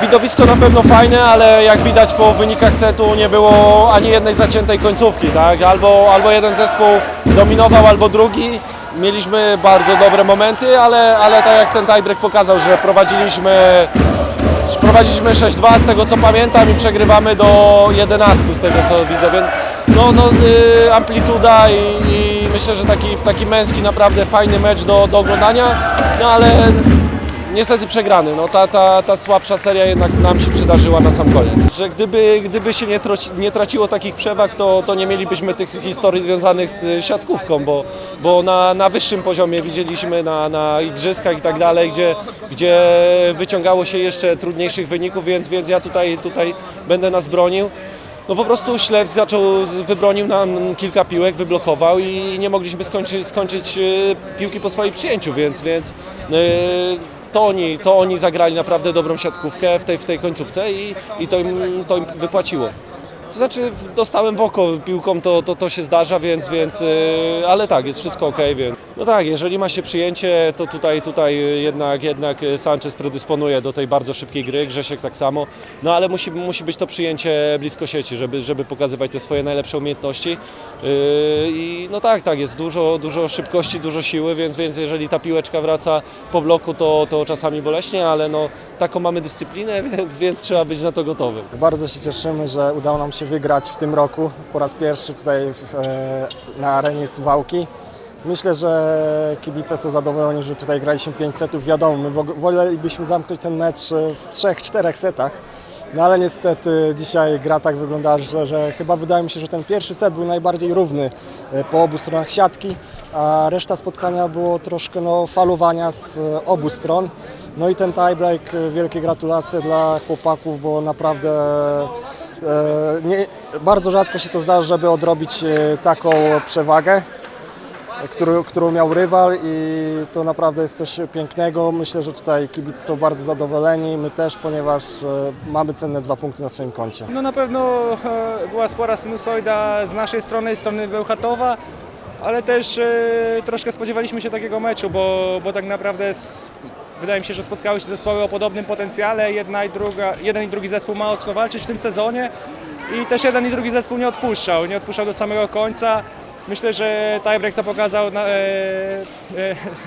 Widowisko na pewno fajne, ale jak widać po wynikach setu nie było ani jednej zaciętej końcówki, tak? Albo, albo jeden zespół dominował, albo drugi. Mieliśmy bardzo dobre momenty, ale, ale tak jak ten tiebreak pokazał, że prowadziliśmy, prowadziliśmy 6-2 z tego co pamiętam i przegrywamy do 11 z tego co widzę, więc no, no y, amplituda i, i myślę, że taki, taki męski naprawdę fajny mecz do, do oglądania, no ale Niestety przegrany. No, ta, ta, ta słabsza seria jednak nam się przydarzyła na sam koniec. Że gdyby, gdyby się nie, troci, nie traciło takich przewag, to, to nie mielibyśmy tych historii związanych z siatkówką, bo, bo na, na wyższym poziomie widzieliśmy na, na igrzyskach i tak dalej, gdzie, gdzie wyciągało się jeszcze trudniejszych wyników, więc, więc ja tutaj, tutaj będę nas bronił. No po prostu Ślep zaczął, wybronił nam kilka piłek, wyblokował i nie mogliśmy skończyć, skończyć e, piłki po swoim przyjęciu, więc, więc e, to, oni, to oni zagrali naprawdę dobrą siatkówkę w tej, w tej końcówce i, i to, im, to im wypłaciło. To znaczy dostałem w oko piłką, to, to, to się zdarza, więc, więc e, ale tak, jest wszystko ok, więc no tak, jeżeli ma się przyjęcie, to tutaj, tutaj jednak, jednak Sanchez predysponuje do tej bardzo szybkiej gry, Grzesiek tak samo, no ale musi, musi być to przyjęcie blisko sieci, żeby, żeby pokazywać te swoje najlepsze umiejętności Yy, i no tak, tak, jest dużo, dużo szybkości, dużo siły, więc, więc jeżeli ta piłeczka wraca po bloku, to, to czasami boleśnie, ale no taką mamy dyscyplinę, więc, więc trzeba być na to gotowym. Bardzo się cieszymy, że udało nam się wygrać w tym roku po raz pierwszy tutaj w, e, na arenie Suwałki. Myślę, że kibice są zadowoleni, że tutaj graliśmy 5 setów. Wiadomo, my wo- wolelibyśmy zamknąć ten mecz e, w 3-4 setach. No ale niestety dzisiaj gra tak wyglądała, że, że chyba wydaje mi się, że ten pierwszy set był najbardziej równy e, po obu stronach siatki, a reszta spotkania było troszkę no, falowania z e, obu stron. No i ten tiebreak, wielkie gratulacje dla chłopaków, bo naprawdę e, nie, bardzo rzadko się to zdarza, żeby odrobić taką przewagę, e, którą, miał rywal i to naprawdę jest coś pięknego. Myślę, że tutaj kibice są bardzo zadowoleni, my też, ponieważ e, mamy cenne dwa punkty na swoim koncie. No na pewno e, była spora sinusoida z naszej strony, z strony Bełchatowa, ale też e, troszkę spodziewaliśmy się takiego meczu, bo, bo tak naprawdę wydaje mi się, że spotkały się zespoły o podobnym potencjale. Jedna i druga, jeden i drugi zespół ma mocno walczyć w tym sezonie i też jeden i drugi zespół nie odpuszczał, nie odpuszczał do samego końca. Myślę, że tiebreak to pokazał na, e, e,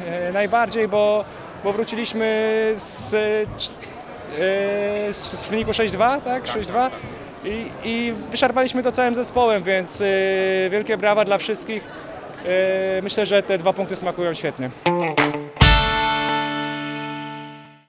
e, najbardziej, bo, bo wróciliśmy z, e, z, z wyniku 6-2, tak? 6-2 i, i wyszarpaliśmy to całym zespołem, więc e, wielkie brawa dla wszystkich. E, myślę, że te dwa punkty smakują świetnie.